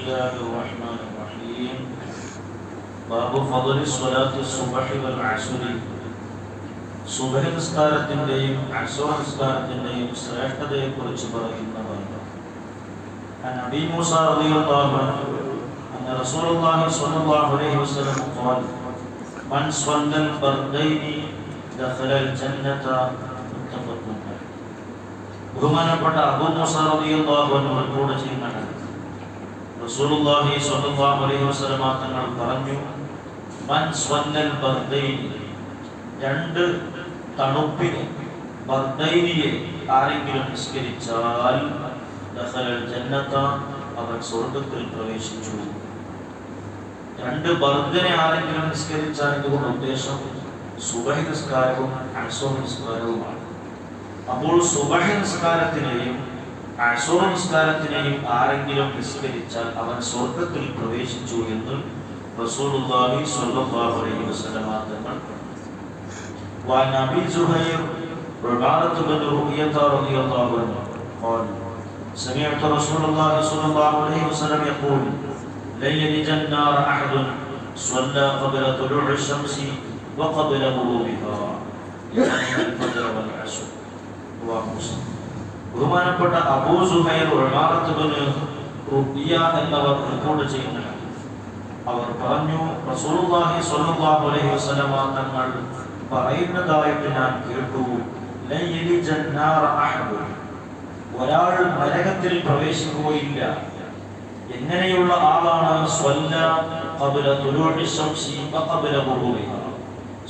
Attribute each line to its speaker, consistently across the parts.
Speaker 1: الله الرحمن الرحيم باب فضل الصلاة الصبح والعصر സുബഹി നിസ്കാരത്തിന്റെയും അസോ നിസ്കാരത്തിന്റെയും ശ്രേഷ്ഠതയെക്കുറിച്ച് പറയുന്ന ഭാഗം عن ابي موسى رضي الله عنه ان رسول الله صلى الله عليه وسلم قال من صلى الفردين دخل الجنه متفق عليه ബഹുമാനപ്പെട്ട അബൂ മൂസ റളിയല്ലാഹു അൻഹു റിപ്പോർട്ട് ചെയ്യുന്ന ഹദീസ് റസൂലുള്ളാഹി സ്വല്ലല്ലാഹു അലൈഹി വസല്ലം തങ്ങൾ പറഞ്ഞു മൻ സ്വന്നൽ ബർദൈൻ രണ്ട് തണുപ്പിനെ ബർദൈനിയെ ആരെങ്കിലും നിസ്കരിച്ചാൽ ദഖലൽ ജന്നത അവൻ സ്വർഗത്തിൽ പ്രവേശിച്ചു. രണ്ട് ബർദിനെ ആരെങ്കിലും നിസ്കരിച്ചാൽ ഇതുകൊണ്ട് ഉദ്ദേശം? സുബഹി നിസ്കാരവും അൻസോ നിസ്കാരവുമാണ്. അപ്പോൾ സുബഹി നിസ്കാരത്തിനെയും അസൂർ നിസ്കാരത്തിനെയും ആരെങ്കിലും നിസ്കരിച്ചാൽ അവൻ സ്വർഗത്തിൽ പ്രവേശിച്ചു എന്ന് റസൂലുള്ളാഹി സ്വല്ലല്ലാഹു അലൈഹി വസല്ലം തങ്ങൾ وعن ابي زهير عبارة بن رؤية رضي الله عنه قال سمعت رسول الله صلى الله عليه وسلم يقول لن يلج النار احد صلى قبل طلوع الشمس وقبل غروبها يعني الفجر والعصر رواه مسلم ബഹുമാനപ്പെട്ട Abu Zuhair Umarah bin Ruwaybah എന്നവർ റിപ്പോർട്ട് ചെയ്യുന്ന അവർ പറഞ്ഞു റസൂലുള്ളാഹി സ്വല്ലല്ലാഹു അലൈഹി വസല്ലമ തങ്ങൾ പറയുന്നതായിട്ട് ഞാൻ കേട്ടു. ഒരാൾ നരകത്തിൽ പ്രവേശിക്കുകയില്ല. എങ്ങനെയുള്ള ആളാണ്?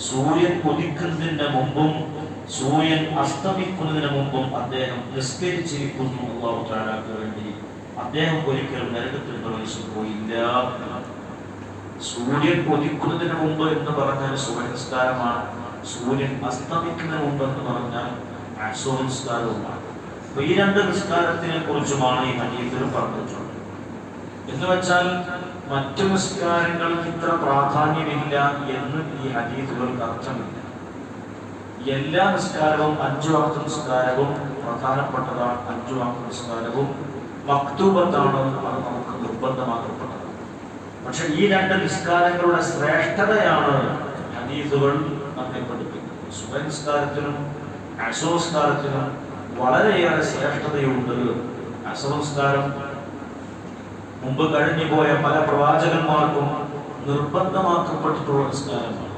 Speaker 1: സൂര്യൻ ഉദിക്കുന്നതിന്റെ മുമ്പും സൂര്യൻ അസ്തമിക്കുന്നതിന് മുമ്പും അദ്ദേഹം നിസ്കരിച്ചിരിക്കുന്നു അള്ളാഹു വേണ്ടി. അദ്ദേഹം ഒരിക്കലും നരകത്തിൽ പ്രവേശിച്ചു പോയില്ല സൂര്യൻ ഉദിക്കുന്നതിന് മുമ്പ് എന്ന് പറഞ്ഞാൽ സുബനസ്കാരമാണ് സൂര്യൻ അസ്തമിക്കുന്നതിന് മുമ്പ് എന്ന് പറഞ്ഞാൽ അസോ അപ്പൊ ഈ രണ്ട് നിസ്കാരത്തിനെ കുറിച്ചുമാണ് ഈ ഹദീസിൽ പറഞ്ഞിട്ടുള്ളത്. എന്ന് വെച്ചാൽ മറ്റു നിസ്കാരങ്ങൾക്ക് ഇത്ര പ്രാധാന്യമില്ല എന്ന് ഈ ഹദീസുകൾക്ക് അർത്ഥമില്ല. എല്ലാ നിസ്കാരവും അഞ്ചു വാക്ക് നിസ്കാരവും പ്രധാനപ്പെട്ടതാണ് അഞ്ചു വാക്ക് നിസ്കാരവും. മക്തൂബത്താണ് അത് നമുക്ക് നിർബന്ധമാക്കപ്പെട്ടത്. പക്ഷെ ഈ രണ്ട് നിസ്കാരങ്ങളുടെ ശ്രേഷ്ഠതയാണ് ഹദീസുകൾ നമ്മെ പഠിപ്പിക്കുന്നത്. സുഖനിസ്കാരത്തിനും നിസ്കാരത്തിനും അശോസ്കാരത്തിനും വളരെയേറെ ശ്രേഷ്ഠതയുണ്ട്. അസംസ്കാരം മുമ്പ് കഴിഞ്ഞു പോയ പല പ്രവാചകന്മാർക്കും നിർബന്ധമാക്കപ്പെട്ടിട്ടുള്ള നിസ്കാരമാണ്.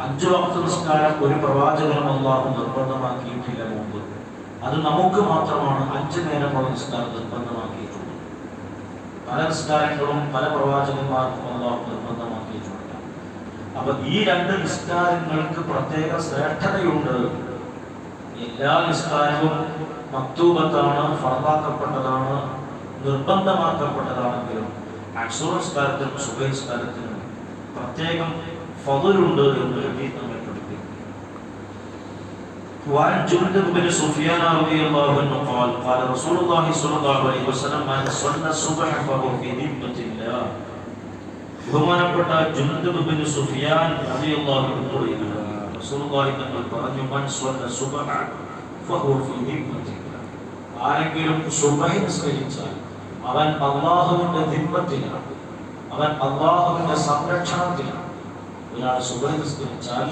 Speaker 1: അഞ്ചു വക്ത നിസ്കാരം ഒരു പ്രവാചകനും അള്ളാഹു നിർബന്ധമാക്കിയിട്ടില്ല മുമ്പ്. അത് നമുക്ക് മാത്രമാണ് അഞ്ചു നേരമുള്ള നിസ്കാരം നിർബന്ധമാക്കിയിട്ടുള്ളത്. പല നിസ്കാരങ്ങളും പല പ്രവാചകന്മാർക്കും അള്ളാഹു നിർബന്ധമാക്കിയിട്ടുണ്ട്. അപ്പൊ ഈ രണ്ട് നിസ്കാരങ്ങൾക്ക് പ്രത്യേക ശ്രേഷ്ഠതയുണ്ട്. എല്ലാ നിസ്കാരവും മക്തൂബത്താണ് ഫർദാക്കപ്പെട്ടതാണ് നിർബന്ധമാക്കപ്പെട്ടതാണെങ്കിലും അക്ഷര നിസ്കാരത്തിനും സുഖനിസ്കാരത്തിനും പ്രത്യേകം ഫതലുണ്ട് എന്ന് ഹദീസ് നമ്മൾ പഠിക്കുന്നു وعن جندب بن سفيان رضي الله عنه قال قال رسول الله صلى الله عليه وسلم من صلى الصبح فهو في ذمة الله ബഹുമാനപ്പെട്ട ജുൻദബ് ബിൻ സുഫിയാൻ റളിയല്ലാഹു അൻഹു റസൂലുള്ളാഹി തങ്ങൾ പറഞ്ഞു മൻ സ്വല്ല സുബ്ഹ ഫഹു ഫീ ദിമ്മത്തില്ല ആരെങ്കിലും സുബ്ഹ നിസ്കരിച്ചാൽ അവൻ അല്ലാഹുവിന്റെ ദിമ്മത്തിലാണ് അവൻ അല്ലാഹുവിന്റെ സംരക്ഷണത്തിലാണ്. ഒരാൾ സുബ്ഹി നിസ്കരിച്ചാൽ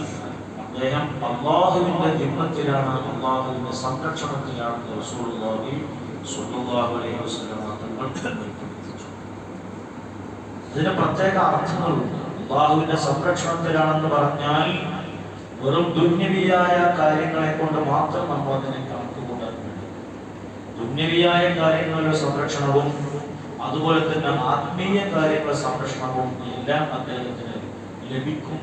Speaker 1: അദ്ദേഹം അള്ളാഹുവിന്റെ ദിമ്മത്തിലാണ് അള്ളാഹുവിന്റെ സംരക്ഷണത്തിലാണ് റസൂലുള്ളാഹി സ്വല്ലല്ലാഹു അലൈഹി വസല്ലം തങ്ങൾ പഠിപ്പിച്ചു ഇതിന് പ്രത്യേക അർത്ഥങ്ങളുണ്ട്. അള്ളാഹുവിന്റെ സംരക്ഷണത്തിലാണെന്ന് പറഞ്ഞാൽ വെറും ദുന്യവിയായ കാര്യങ്ങളെ കൊണ്ട് മാത്രം നമ്മൾ അതിനെ കണക്കുകൂട്ടാൻ വേണ്ടി ദുന്യവിയായ കാര്യങ്ങളുടെ സംരക്ഷണവും അതുപോലെ തന്നെ ആത്മീയ കാര്യങ്ങളുടെ സംരക്ഷണവും എല്ലാം അദ്ദേഹത്തിന് ലഭിക്കും.